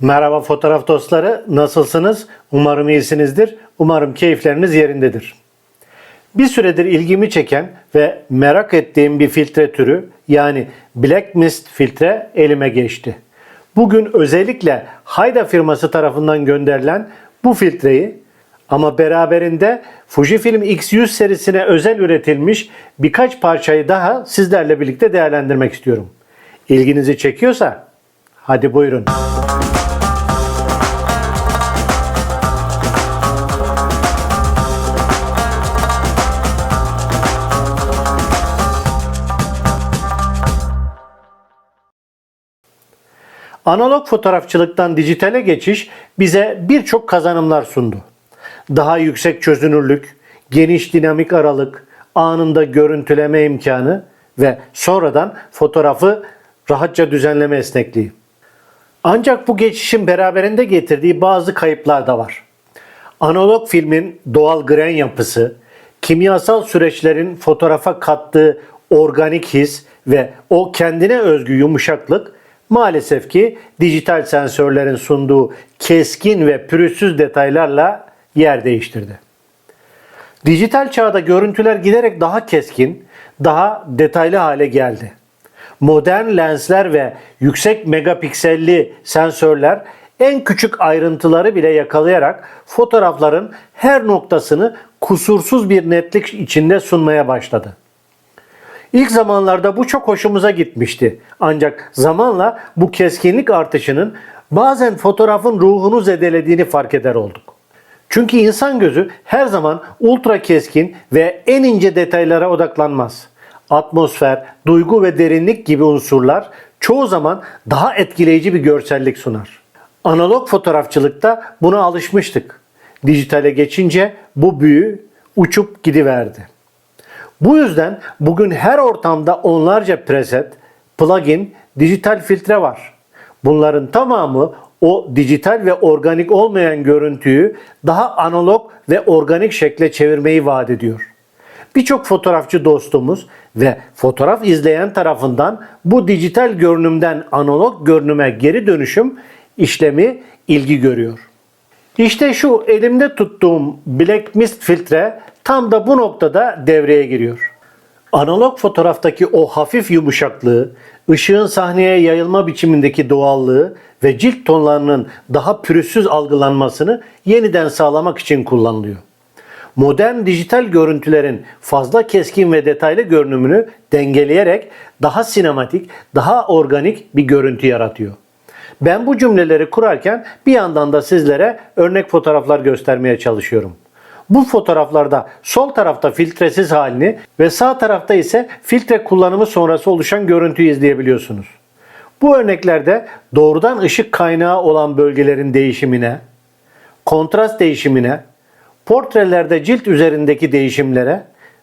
Merhaba fotoğraf dostları, nasılsınız? Umarım iyisinizdir. Umarım keyifleriniz yerindedir. Bir süredir ilgimi çeken ve merak ettiğim bir filtre türü yani Black Mist filtre elime geçti. Bugün özellikle Hayda firması tarafından gönderilen bu filtreyi ama beraberinde Fujifilm X100 serisine özel üretilmiş birkaç parçayı daha sizlerle birlikte değerlendirmek istiyorum. İlginizi çekiyorsa hadi buyurun. Analog fotoğrafçılıktan dijitale geçiş bize birçok kazanımlar sundu. Daha yüksek çözünürlük, geniş dinamik aralık, anında görüntüleme imkanı ve sonradan fotoğrafı rahatça düzenleme esnekliği. Ancak bu geçişin beraberinde getirdiği bazı kayıplar da var. Analog filmin doğal gren yapısı, kimyasal süreçlerin fotoğrafa kattığı organik his ve o kendine özgü yumuşaklık maalesef ki dijital sensörlerin sunduğu keskin ve pürüzsüz detaylarla yer değiştirdi. Dijital çağda görüntüler giderek daha keskin, daha detaylı hale geldi. Modern lensler ve yüksek megapikselli sensörler en küçük ayrıntıları bile yakalayarak fotoğrafların her noktasını kusursuz bir netlik içinde sunmaya başladı. İlk zamanlarda bu çok hoşumuza gitmişti. Ancak zamanla bu keskinlik artışının bazen fotoğrafın ruhunu zedelediğini fark eder olduk. Çünkü insan gözü her zaman ultra keskin ve en ince detaylara odaklanmaz. Atmosfer, duygu ve derinlik gibi unsurlar çoğu zaman daha etkileyici bir görsellik sunar. Analog fotoğrafçılıkta buna alışmıştık. Dijitale geçince bu büyü uçup gidiverdi. Bu yüzden bugün her ortamda onlarca preset, plugin, dijital filtre var. Bunların tamamı o dijital ve organik olmayan görüntüyü daha analog ve organik şekle çevirmeyi vaat ediyor. Birçok fotoğrafçı dostumuz ve fotoğraf izleyen tarafından bu dijital görünümden analog görünüme geri dönüşüm işlemi ilgi görüyor. İşte şu elimde tuttuğum Black Mist filtre tam da bu noktada devreye giriyor. Analog fotoğraftaki o hafif yumuşaklığı, ışığın sahneye yayılma biçimindeki doğallığı ve cilt tonlarının daha pürüzsüz algılanmasını yeniden sağlamak için kullanılıyor. Modern dijital görüntülerin fazla keskin ve detaylı görünümünü dengeleyerek daha sinematik, daha organik bir görüntü yaratıyor. Ben bu cümleleri kurarken bir yandan da sizlere örnek fotoğraflar göstermeye çalışıyorum. Bu fotoğraflarda sol tarafta filtresiz halini ve sağ tarafta ise filtre kullanımı sonrası oluşan görüntüyü izleyebiliyorsunuz. Bu örneklerde doğrudan ışık kaynağı olan bölgelerin değişimine, kontrast değişimine, portrelerde cilt üzerindeki değişimlere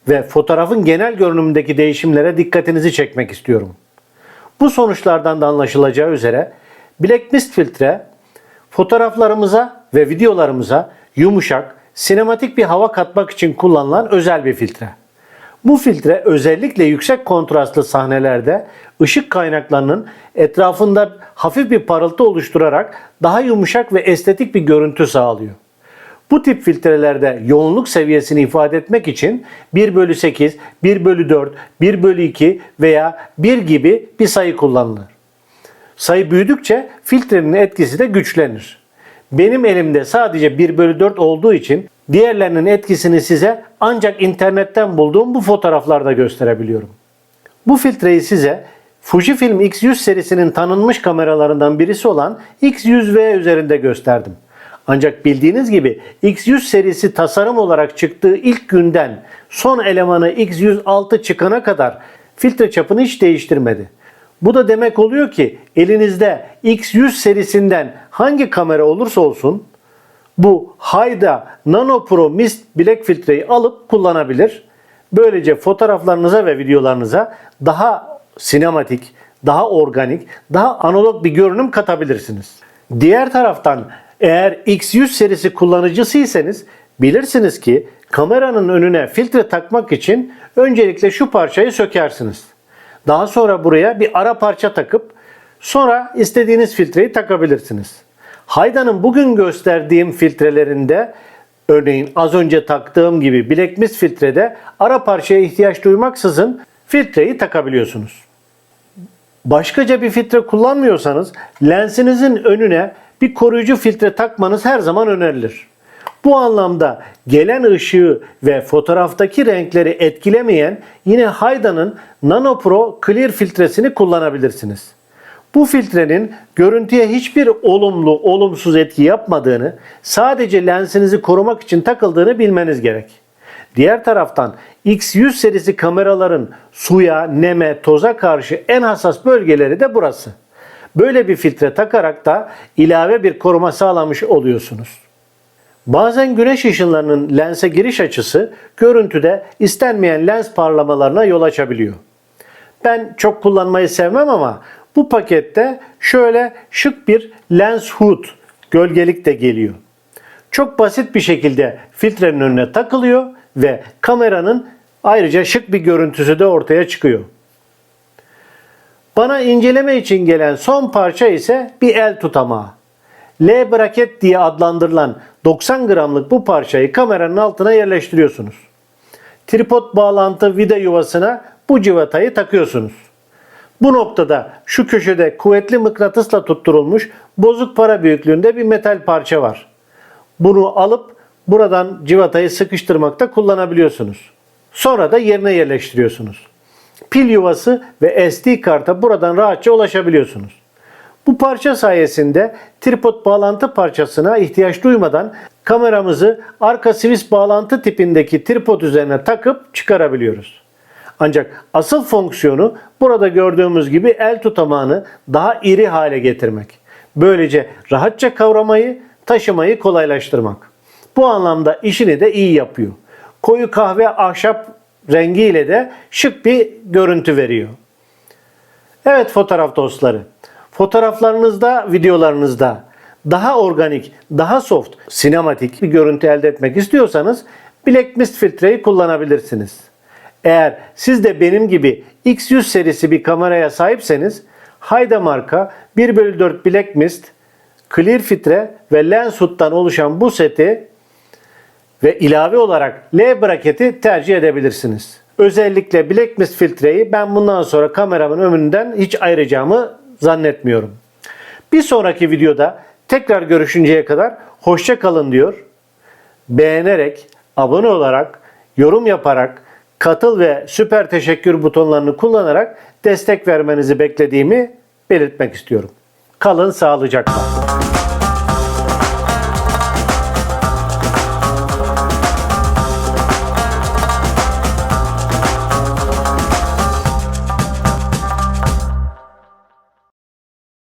ve fotoğrafın genel görünümündeki değişimlere dikkatinizi çekmek istiyorum. Bu sonuçlardan da anlaşılacağı üzere Black Mist filtre fotoğraflarımıza ve videolarımıza yumuşak, sinematik bir hava katmak için kullanılan özel bir filtre. Bu filtre özellikle yüksek kontrastlı sahnelerde ışık kaynaklarının etrafında hafif bir parıltı oluşturarak daha yumuşak ve estetik bir görüntü sağlıyor. Bu tip filtrelerde yoğunluk seviyesini ifade etmek için 1 bölü 8, 1 bölü 4, 1 bölü 2 veya 1 gibi bir sayı kullanılır. Sayı büyüdükçe filtrenin etkisi de güçlenir. Benim elimde sadece 1 bölü 4 olduğu için diğerlerinin etkisini size ancak internetten bulduğum bu fotoğraflarda gösterebiliyorum. Bu filtreyi size Fujifilm X100 serisinin tanınmış kameralarından birisi olan X100V üzerinde gösterdim. Ancak bildiğiniz gibi X100 serisi tasarım olarak çıktığı ilk günden son elemanı X106 çıkana kadar filtre çapını hiç değiştirmedi. Bu da demek oluyor ki elinizde X100 serisinden hangi kamera olursa olsun bu Hayda Nano Pro Mist Black filtreyi alıp kullanabilir. Böylece fotoğraflarınıza ve videolarınıza daha sinematik, daha organik, daha analog bir görünüm katabilirsiniz. Diğer taraftan eğer X100 serisi kullanıcısıysanız bilirsiniz ki kameranın önüne filtre takmak için öncelikle şu parçayı sökersiniz. Daha sonra buraya bir ara parça takıp sonra istediğiniz filtreyi takabilirsiniz. Hayda'nın bugün gösterdiğim filtrelerinde örneğin az önce taktığım gibi Black Mist filtrede ara parçaya ihtiyaç duymaksızın filtreyi takabiliyorsunuz. Başkaca bir filtre kullanmıyorsanız lensinizin önüne bir koruyucu filtre takmanız her zaman önerilir. Bu anlamda gelen ışığı ve fotoğraftaki renkleri etkilemeyen yine Hayda'nın Nano Pro Clear filtresini kullanabilirsiniz. Bu filtrenin görüntüye hiçbir olumlu, olumsuz etki yapmadığını, sadece lensinizi korumak için takıldığını bilmeniz gerek. Diğer taraftan X100 serisi kameraların suya, neme, toza karşı en hassas bölgeleri de burası. Böyle bir filtre takarak da ilave bir koruma sağlamış oluyorsunuz. Bazen güneş ışınlarının lense giriş açısı görüntüde istenmeyen lens parlamalarına yol açabiliyor. Ben çok kullanmayı sevmem ama bu pakette şöyle şık bir lens hood gölgelik de geliyor. Çok basit bir şekilde filtrenin önüne takılıyor ve kameranın ayrıca şık bir görüntüsü de ortaya çıkıyor. Bana inceleme için gelen son parça ise bir el tutamağı. L braket diye adlandırılan 90 gramlık bu parçayı kameranın altına yerleştiriyorsunuz. Tripod bağlantı vida yuvasına bu civatayı takıyorsunuz. Bu noktada şu köşede kuvvetli mıknatısla tutturulmuş bozuk para büyüklüğünde bir metal parça var. Bunu alıp buradan civatayı sıkıştırmakta kullanabiliyorsunuz. Sonra da yerine yerleştiriyorsunuz. Pil yuvası ve SD karta buradan rahatça ulaşabiliyorsunuz. Bu parça sayesinde tripod bağlantı parçasına ihtiyaç duymadan kameramızı arka swiss bağlantı tipindeki tripod üzerine takıp çıkarabiliyoruz. Ancak asıl fonksiyonu burada gördüğümüz gibi el tutamağını daha iri hale getirmek. Böylece rahatça kavramayı, taşımayı kolaylaştırmak. Bu anlamda işini de iyi yapıyor. Koyu kahve ahşap rengiyle de şık bir görüntü veriyor. Evet fotoğraf dostları. Fotoğraflarınızda, videolarınızda daha organik, daha soft, sinematik bir görüntü elde etmek istiyorsanız Black Mist filtreyi kullanabilirsiniz. Eğer siz de benim gibi X100 serisi bir kameraya sahipseniz Hayda marka 1 bölü 4 Black Mist, Clear filtre ve lens oluşan bu seti ve ilave olarak L braketi tercih edebilirsiniz. Özellikle Black Mist filtreyi ben bundan sonra kameramın önünden hiç ayıracağımı zannetmiyorum. Bir sonraki videoda tekrar görüşünceye kadar hoşça kalın diyor. Beğenerek, abone olarak, yorum yaparak, katıl ve süper teşekkür butonlarını kullanarak destek vermenizi beklediğimi belirtmek istiyorum. Kalın sağlıcakla.